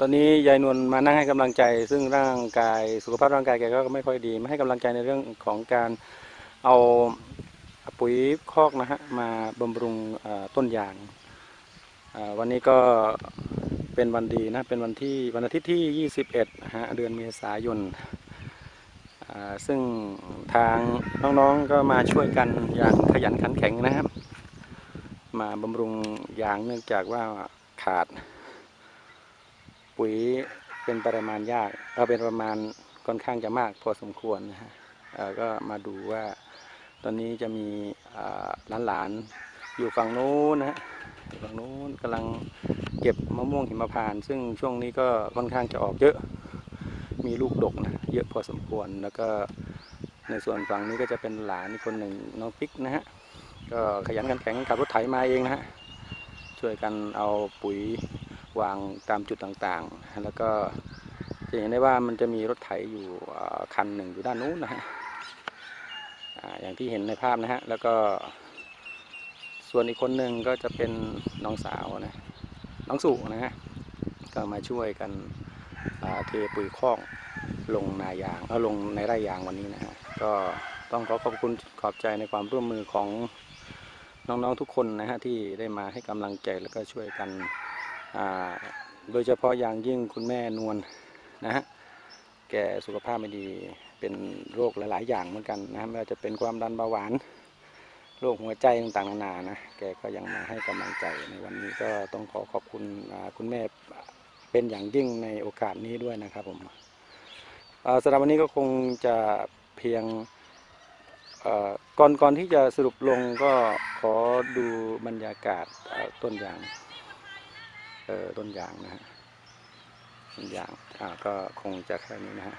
ตอนนี้ยายนวลมานั่งให้กำลังใจ ซึ่งร่างกายสุขภาพร่างกายแกก็ไม่ค่อยดีมาให้กำลังใจในเรื่องของการเอาปุ๋ยคอกนะฮะมาบำรุงต้นยางวันนี้ก็เป็นวันดีนะเป็นวันที่วันอาทิตย์ที่ 21ฮะเดือนเมษายนซึ่งทางน้องๆก็มาช่วยกันอย่างขยันขันแข็งนะครับ มาบำรุงยางเนื่องจากว่าขาด ปุ๋ยเป็นปริมาณยากเออเป็นประมาณค่อนข้างจะมากพอสมควรนะฮะก็มาดูว่าตอนนี้จะมีหลานหลานๆอยู่ฝั่งนู้นนะฮะฝั่งนู้นกำลังเก็บมะม่วงหิมพานต์ซึ่งช่วงนี้ก็ค่อนข้างจะออกเยอะมีลูกดกนะเยอะพอสมควรแล้วก็ในส่วนฝั่งนี้ก็จะเป็นหลานคนหนึ่งน้องปิ๊กนะฮะก็ขยันขันแข็งขับรถไถมาเองนะฮะช่วยกันเอาปุ๋ย วางตามจุดต่างๆ แล้วก็จะเห็นได้ว่ามันจะมีรถไถอยู่คันหนึ่งอยู่ด้านนู้นนะฮะอย่างที่เห็นในภาพนะฮะ แล้วก็ ส่วนอีกคนหนึ่งก็จะเป็นน้องสาวนะน้องสุนะฮะก็มาช่วยกันเทปุ๋ยคอกลงนายางเอาลงในไร่ยางวันนี้นะฮะก็ต้องขอขอบคุณขอบใจในความร่วมมือของน้องๆทุกคนนะฮะที่ได้มาให้กำลังใจแล้วก็ช่วยกัน โดยเฉพาะอย่างยิ่งคุณแม่นวลนะฮะแกสุขภาพไม่ดีเป็นโรคหลาย ๆ อย่างเหมือนกันนะฮะไม่ว่าจะเป็นความดันเบาหวานโรคหัวใจต่างๆนานานะแกก็ยังมาให้กำลังใจในวันนี้ก็ต้องขอขอบคุณคุณแม่เป็นอย่างยิ่งในโอกาสนี้ด้วยนะครับผมสำหรับวันนี้ก็คงจะเพียงก่อนก่อนที่จะสรุปลงก็ขอดูบรรยากาศต้นยาง เออต้นยางนะฮะต้นยางอ่าก็คงจะแค่นี้นะฮะ